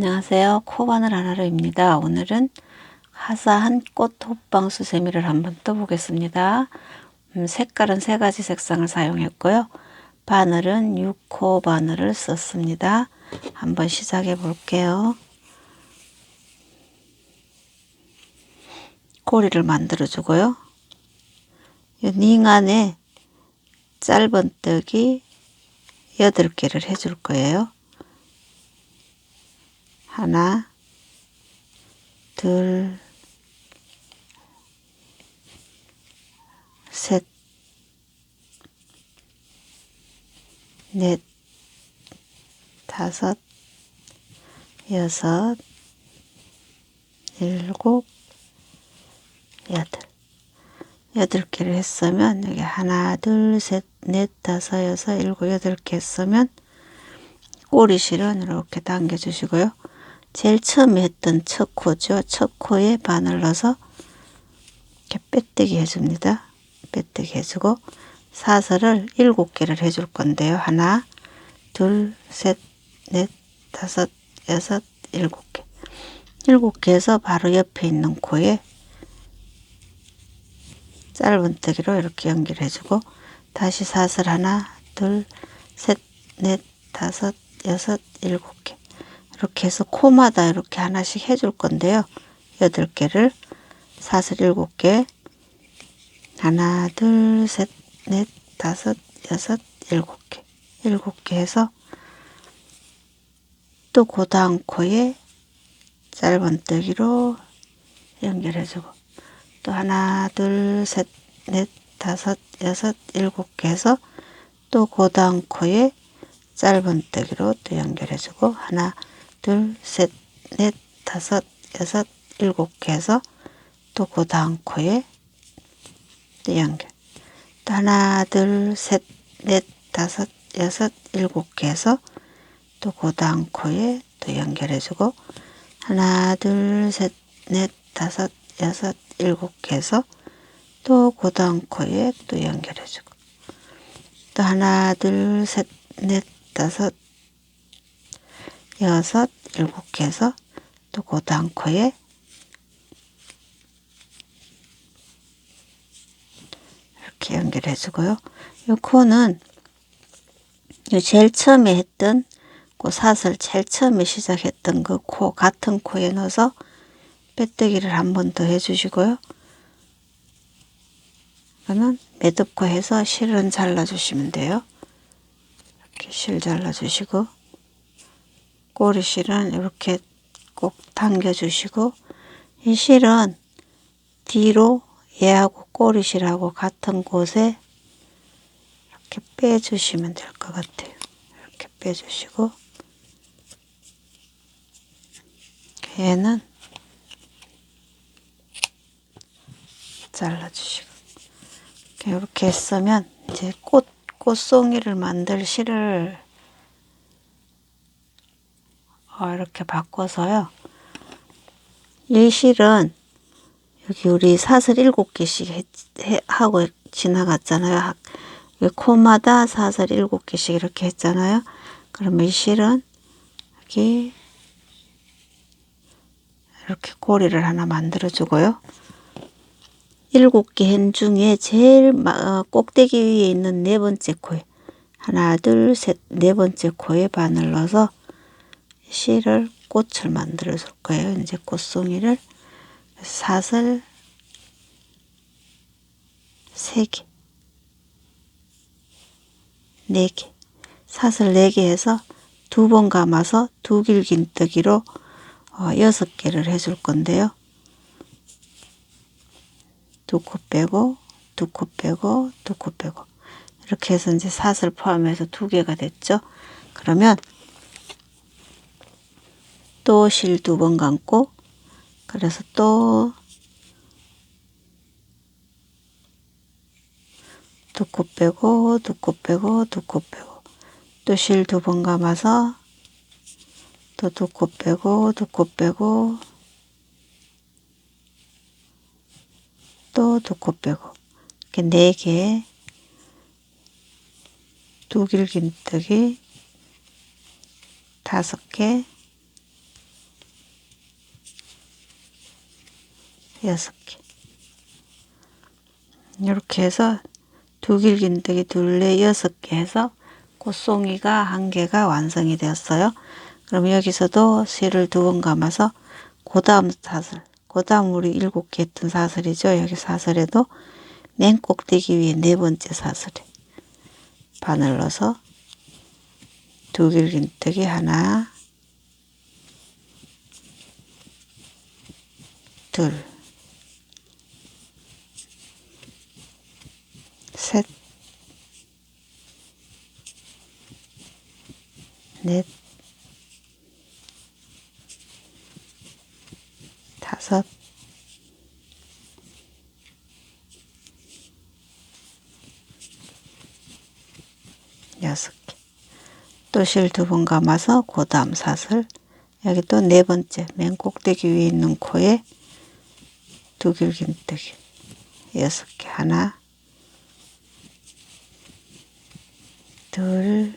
안녕하세요. 코바늘 하나로입니다. 오늘은 화사한 꽃 호빵 수세미를 한번 떠보겠습니다. 음, 색깔은 세 가지 색상을 사용했고요. 바늘은 6호 바늘을 썼습니다. 한번 시작해 볼게요. 꼬리를 만들어 주고요. 닝 안에 짧은 떡이 8개를 해줄 거예요. 하나, 둘, 셋, 넷, 다섯, 여섯, 일곱, 여덟. 여덟 개를 했으면 여기 하나, 둘, 셋, 넷, 다섯, 여섯, 일곱, 여덟 개 했으면 꼬리실은 이렇게 당겨주시고요. 제일 처음에 했던 첫 코죠. 첫 코에 바늘 넣어서 이렇게 빼뜨기 해줍니다. 빼뜨기 해주고 사슬을 일곱 개를 해줄 건데요. 하나, 둘, 셋, 넷, 다섯, 여섯, 일곱 개. 일곱 개에서 바로 옆에 있는 코에 짧은뜨기로 이렇게 연결해주고 다시 사슬 하나, 둘, 셋, 넷, 다섯, 여섯, 일곱 개. 이렇게 해서 코마다 이렇게 하나씩 해줄 건데요. 여덟 개를. 사슬 일곱 개. 하나 둘셋넷 다섯 여섯 일곱 개. 일곱 개 해서 또 그 다음 코에 짧은뜨기로 연결해주고 또 하나 둘셋넷 다섯 여섯 일곱 개 해서 또 그 다음 코에 짧은뜨기로 또 연결해주고 하나 둘, 셋, 넷, 다섯, 여섯, 일곱 개 해서 또 그 다음 코에 또 연결. 또 하나, 둘, 셋, 넷, 다섯, 여섯, 일곱 개 해서 또 그 다음 코에 또 연결해주고 하나, 둘, 셋, 넷, 다섯, 여섯, 일곱 개 해서 또 그 다음 코에 또 연결해주고 또 하나, 둘, 셋, 넷, 다섯, 여섯, 일곱 개 해서 또그 다음 코에 이렇게 연결해 주고요. 이 코는 제일 처음에 했던 그 사슬 제일 처음에 시작했던 그 코 같은 코에 넣어서 빼뜨기를 한 번 더 해주시고요. 그러면 매듭코 해서 실은 잘라주시면 돼요. 이렇게 실 잘라주시고 꼬리 실은 이렇게 꼭 당겨주시고 이 실은 뒤로 얘하고 꼬리 실하고 같은 곳에 이렇게 빼주시면 될 것 같아요. 이렇게 빼주시고 얘는 잘라주시고 이렇게 했으면 이제 꽃 꽃송이를 만들 실을 어, 이렇게 바꿔서요. 이 실은 여기 우리 사슬 일곱 개씩 해, 해, 하고 지나갔잖아요. 코마다 사슬 일곱 개씩 이렇게 했잖아요. 그러면 이 실은 여기 이렇게 고리를 하나 만들어 주고요. 일곱 개 hen 중에 제일 어, 꼭대기 위에 있는 네 번째 코에 하나 둘 셋 네 번째 코에 바늘 넣어서 실을 꽃을 만들어 줄 거예요. 이제 꽃송이를 사슬 3개 4개 사슬 4개 해서 두 번 감아서 두 길긴뜨기로 어, 6개를 해줄 건데요. 두 코 빼고 두 코 빼고 두 코 빼고 이렇게 해서 이제 사슬 포함해서 두 개가 됐죠. 그러면 또 실 두 번 감고 그래서 또 두 코 빼고 두 코 빼고 두 코 빼고. 또 실 두 번 감아서 또 두 코 빼고 두 코 빼고. 또 두 코 빼고. 이렇게 네 개. 두 길긴뜨기 다섯 개 여섯 개 이렇게 해서 두 길긴데기 둘레 여섯 개 해서 꽃송이가 한 개가 완성이 되었어요. 그럼 여기서도 실을 두 번 감아서 그 다음 사슬 그 다음 우리 일곱 개 했던 사슬이죠. 여기 사슬에도 맨 꼭대기 위에 네 번째 사슬에 바늘 넣어서 두 길긴뜨기 하나 둘 셋, 넷, 다섯, 여섯 개. 또 실 두 번 감아서 그 다음 사슬. 여기 또 네 번째 맨 꼭대기 위에 있는 코에 두 길김뜨기. 여섯 개 하나 둘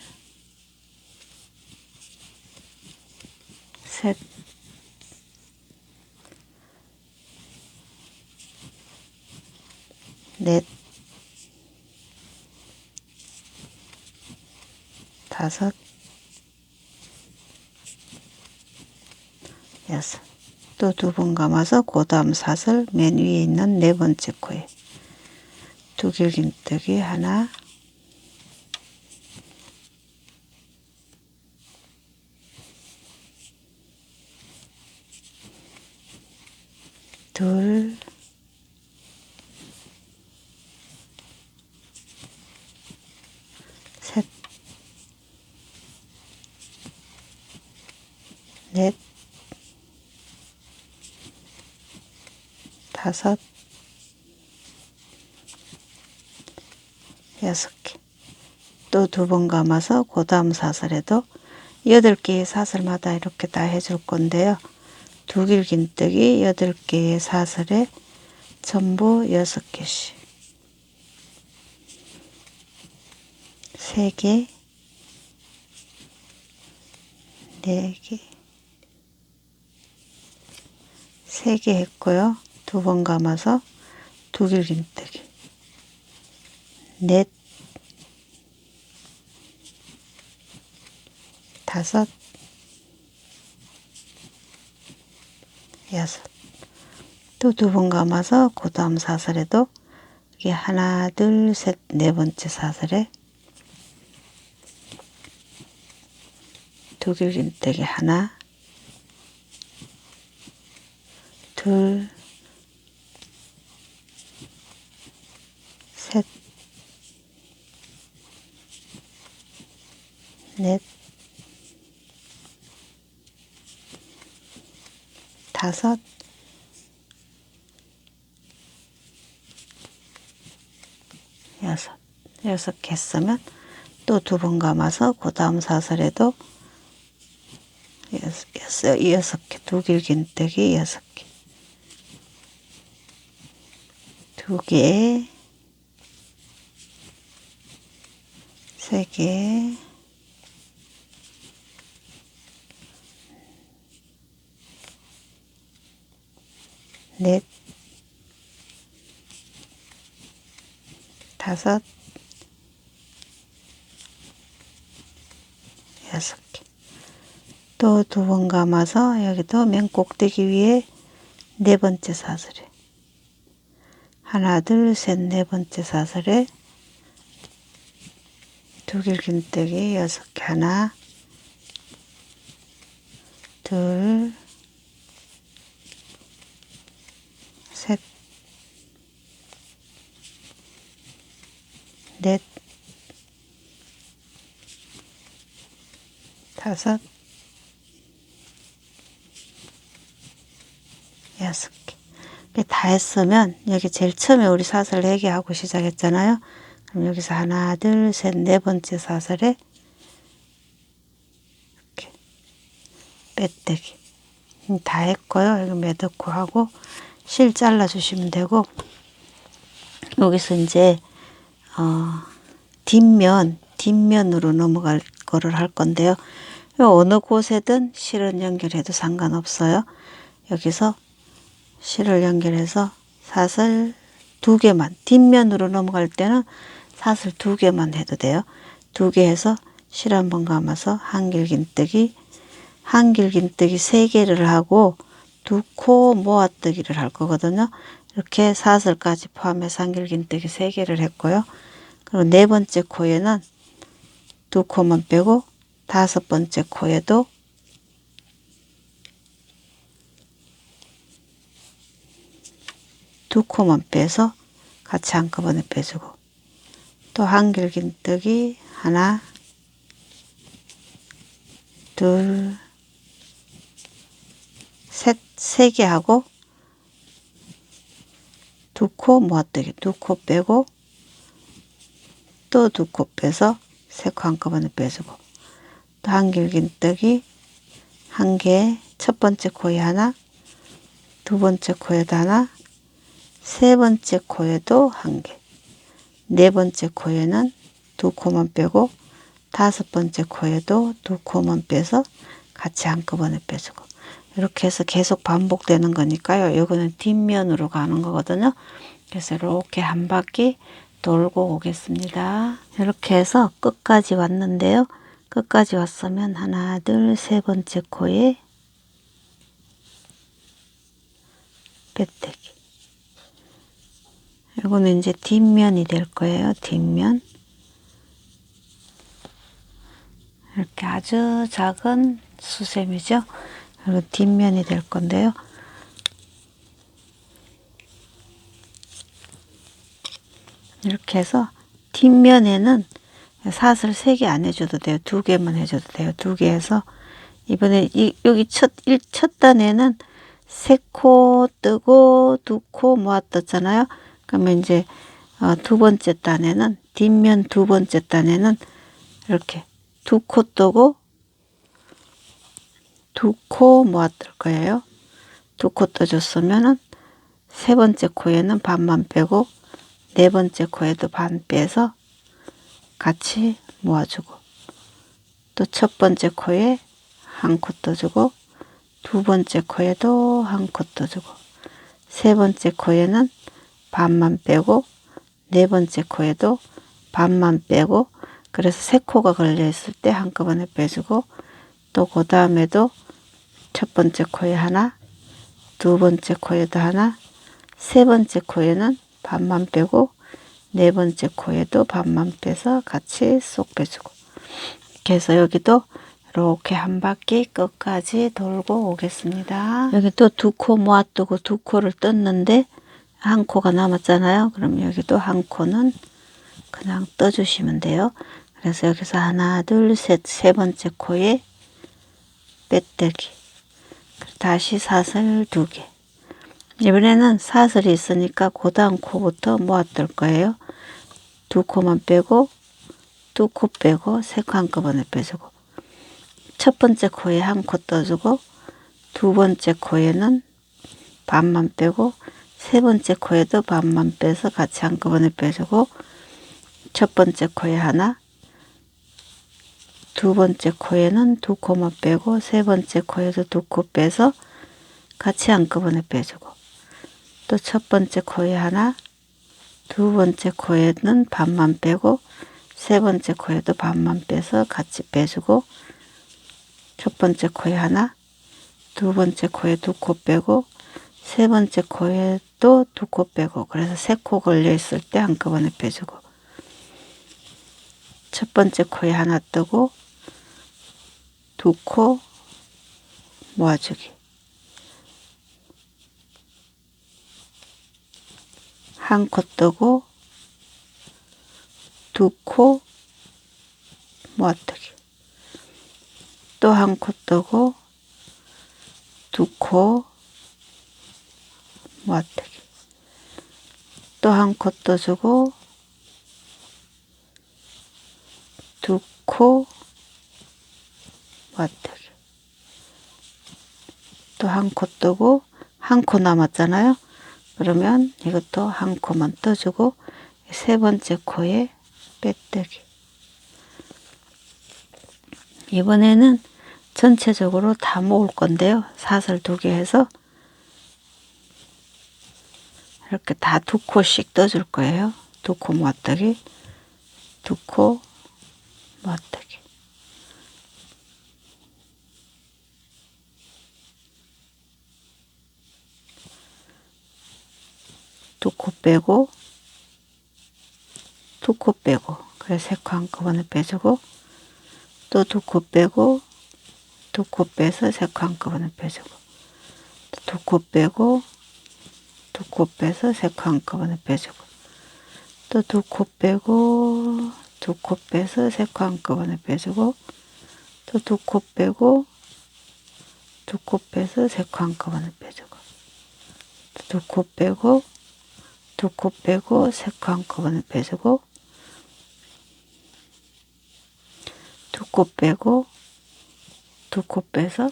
셋, 넷, 다섯, 여섯. 또 두 번 감아서 그 다음 사슬 맨 위에 있는 네 번째 코에 두 길김뜨기 하나, 둘, 셋, 넷, 다섯, 여섯 개. 또 두 번 감아서 그 다음 사슬에도 여덟 개의 사슬마다 이렇게 다 해줄 건데요. 두 길긴뜨기 여덟 개의 사슬에 전부 여섯 개씩 세 개, 네 개, 세 개 했고요. 두 번 감아서 두 길긴뜨기 넷, 다섯, 여섯. 또 두 번 감아서 그 다음 사슬에도 이게 하나, 둘, 셋, 네 번째 사슬에 두 길림뜨기 하나, 둘, 셋, 넷, 다섯, 여섯. 여섯 개 쓰면 또 두 번 감아서 그 다음 사슬에도 여섯, 여섯, 여섯 개, 두 길긴뜨기 여섯 개. 두 개, 세 개, 넷, 다섯, 여섯 개. 또 두 번 감아서 여기도 맨 꼭대기 위에 네 번째 사슬에 하나, 둘, 셋, 네 번째 사슬에 두 길긴뜨기 여섯 개 하나, 둘, 셋, 넷, 다섯, 여섯 개. 다 했으면 여기 제일 처음에 우리 사슬 4개 하고 시작했잖아요. 그럼 여기서 하나, 둘, 셋, 네 번째 사슬에 이렇게 빼떼기. 음, 다 했고요. 여기 매듭고 하고 실 잘라 주시면 되고 여기서 이제 어, 뒷면 뒷면으로 넘어갈 거를 할 건데요. 요 어느 곳에든 실은 연결해도 상관없어요. 여기서 실을 연결해서 사슬 두 개만 뒷면으로 넘어갈 때는 사슬 두 개만 해도 돼요. 두 개 해서 실 한 번 감아서 한길긴뜨기 한길긴뜨기 세 개를 하고 두 코 모아뜨기를 할 거거든요. 이렇게 사슬까지 포함해서 한길긴뜨기 세 개를 했고요. 그리고 네 번째 코에는 두 코만 빼고 다섯 번째 코에도 두 코만 빼서 같이 한꺼번에 빼주고 또 한길긴뜨기 하나 둘 셋, 세 개 하고 두 코 모아뜨기 두 코 빼고 또 두 코 빼서 세 코 한꺼번에 빼주고 또한개 첫 번째 코에 하나 두 번째 코에도 하나 세 번째 코에도 한 개, 네 번째 코에는 두 코만 빼고 다섯 번째 코에도 두 코만 빼서 같이 한꺼번에 빼주고 이렇게 해서 계속 반복되는 거니까요. 이거는 뒷면으로 가는 거거든요. 그래서 이렇게 한 바퀴 돌고 오겠습니다. 이렇게 해서 끝까지 왔는데요. 끝까지 왔으면 하나, 둘, 세 번째 코에 빼뜨기. 이거는 이제 뒷면이 될 거예요. 뒷면. 이렇게 아주 작은 수세미죠. 그리고 뒷면이 될 건데요. 이렇게 해서 뒷면에는 사슬 세개안 해줘도 돼요. 두 개만 해줘도 돼요. 두개 해서 이번에 이, 여기 첫, 일, 첫 단에는 세 코 뜨고 두 코 모았었잖아요. 그러면 이제 어, 두 번째 단에는 뒷면 두 번째 단에는 이렇게 두 코 뜨고 두코 모았을 거예요. 두 코 떠줬으면은 세 번째 코에는 반만 빼고 네 번째 코에도 반 빼서 같이 모아주고 또 첫 번째 코에 한 코 떠주고 두 번째 코에도 한 코 떠주고 세 번째 코에는 반만 빼고 네 번째 코에도 반만 빼고 그래서 세 코가 걸려 있을 때 한꺼번에 빼주고 또 그 다음에도 첫 번째 코에 하나 두 번째 코에도 하나 세 번째 코에는 반만 빼고 네 번째 코에도 반만 빼서 같이 쏙 빼주고 이렇게 해서 여기도 이렇게 한 바퀴 끝까지 돌고 오겠습니다. 여기 또 두 코 모아두고 두 코를 떴는데 한 코가 남았잖아요. 그럼 여기도 한 코는 그냥 떠주시면 돼요. 그래서 여기서 하나, 둘, 셋, 세 번째 코에 빼뜨기. 다시 사슬 두 개. 이번에는 사슬이 있으니까 고다음 코부터 모아둘 거예요. 두 코만 빼고 두 코 빼고 세 코 한꺼번에 빼주고 첫 번째 코에 한 코 떠주고 두 번째 코에는 반만 빼고 세 번째 코에도 반만 빼서 같이 한꺼번에 빼주고 첫 번째 코에 하나 두 번째 코에는 두 코만 빼고 세 번째 코에도 두코 빼서 같이 한꺼번에 빼주고 또 첫 번째 코에 하나 두 번째 코에는 반만 빼고 세 번째 코에도 반만 빼서 같이 빼주고 첫 번째 코에 하나 두 번째 코에 두 코 빼고 세 번째 코에도 두코 빼고 그래서 세 코 걸려 있을 때 한꺼번에 빼주고 첫 번째 코에 하나 뜨고 두 코 모아주기? 한 코 뜨고 두 코 모아뜨기? 또 한 코 뜨고 두 코 모아뜨기? 또 한 코 떠주고 두 코 모아뜨기 또한 코 뜨고 한 코 남았잖아요. 그러면 이것도 한 코만 떠주고 세 번째 코에 빼뜨기 이번에는 전체적으로 다 모을 건데요. 사슬 두 개 해서 이렇게 다 두 코씩 떠줄 거예요. 두 코 모아뜨기, 두 코 모아뜨기. 두 코 빼고, 두 코 빼고, 그래 세코 한꺼번에 빼주고, 또 두 코 빼고, 두 코 빼서 세 코 한꺼번에 빼주고, 두 코 빼고, 두 코 빼서 세 코 한꺼번에 빼주고, 또 두 코 빼고, 두 코 빼서 세 코 한꺼번에 빼주고, 또 두 코 빼고, 두 코 빼서 세 코 한꺼번에 빼주고, 또두코 빼고, 두 코 빼고, 세 코 한꺼번에 빼주고, 두 코 빼고, 두 코 빼서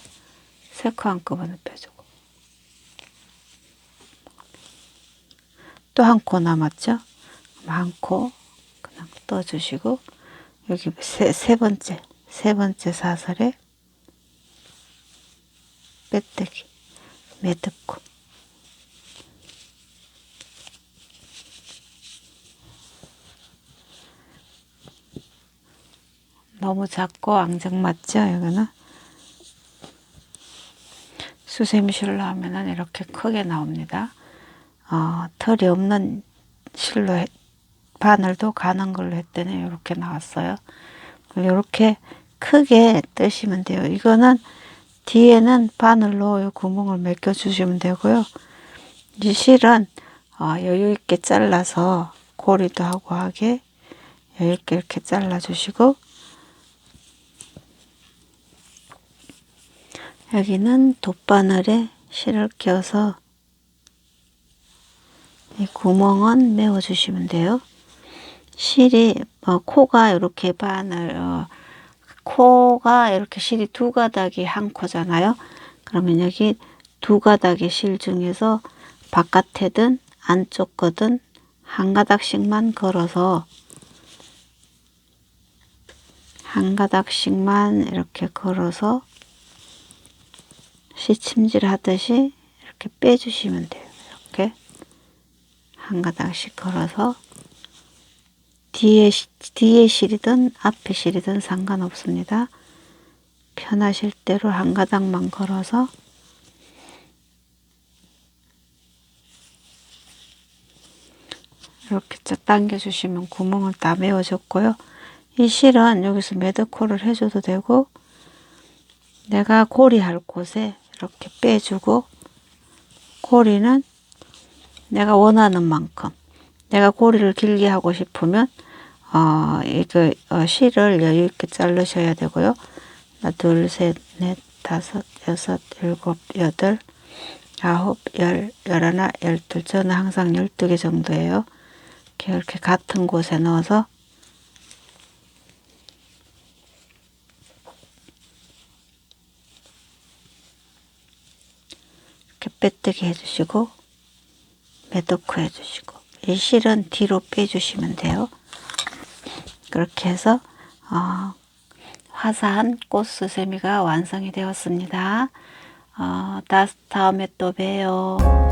세 코 한꺼번에 빼주고, 또 한 코 남았죠? 한 코 그냥 떠주시고 여기 세, 세 번째 세 번째 사설에 빼뜨기 매듭코 너무 작고 앙증 맞죠 여기는 수세미 실로 하면은 이렇게 크게 나옵니다. 어, 털이 없는 실로 해- 바늘도 가는 걸로 했더니 이렇게 나왔어요. 이렇게 크게 뜨시면 돼요. 이거는 뒤에는 바늘로 이 구멍을 메껴 주시면 되고요. 이 실은 어, 여유 있게 잘라서 고리도 하고 하게 여유 있게 이렇게 잘라 주시고 여기는 돗바늘에 실을 껴서 이 구멍은 메워 주시면 돼요. 실이 어, 코가 이렇게 바늘 어, 코가 이렇게 실이 두 가닥이 한 코잖아요. 그러면 여기 두 가닥의 실 중에서 바깥에든 안쪽 거든 한 가닥씩만 걸어서 한 가닥씩만 이렇게 걸어서 시침질 하듯이 이렇게 빼주시면 돼요. 이렇게 한 가닥씩 걸어서 뒤에 시- 뒤에 실이든 앞에 실이든 상관없습니다. 편하실 대로 한 가닥만 걸어서 이렇게 쫙 당겨주시면 구멍을 다 메워줬고요. 이 실은 여기서 매듭코를 해줘도 되고 내가 고리할 곳에 이렇게 빼주고 고리는 내가 원하는 만큼 내가 고리를 길게 하고 싶으면 어 이거 어, 실을 여유 있게 자르셔야 되고요. 하나 둘 셋 넷 다섯 여섯 일곱 여덟 아홉 열 열하나 열둘 저는 항상 열두 개 정도예요. 이렇게 같은 곳에 넣어서 빼뜨기 해주시고 매도코 해주시고 이 실은 뒤로 빼주시면 돼요. 그렇게 해서 어, 화사한 꽃수세미가 완성이 되었습니다. 어, 다, 다음에 또 봬요.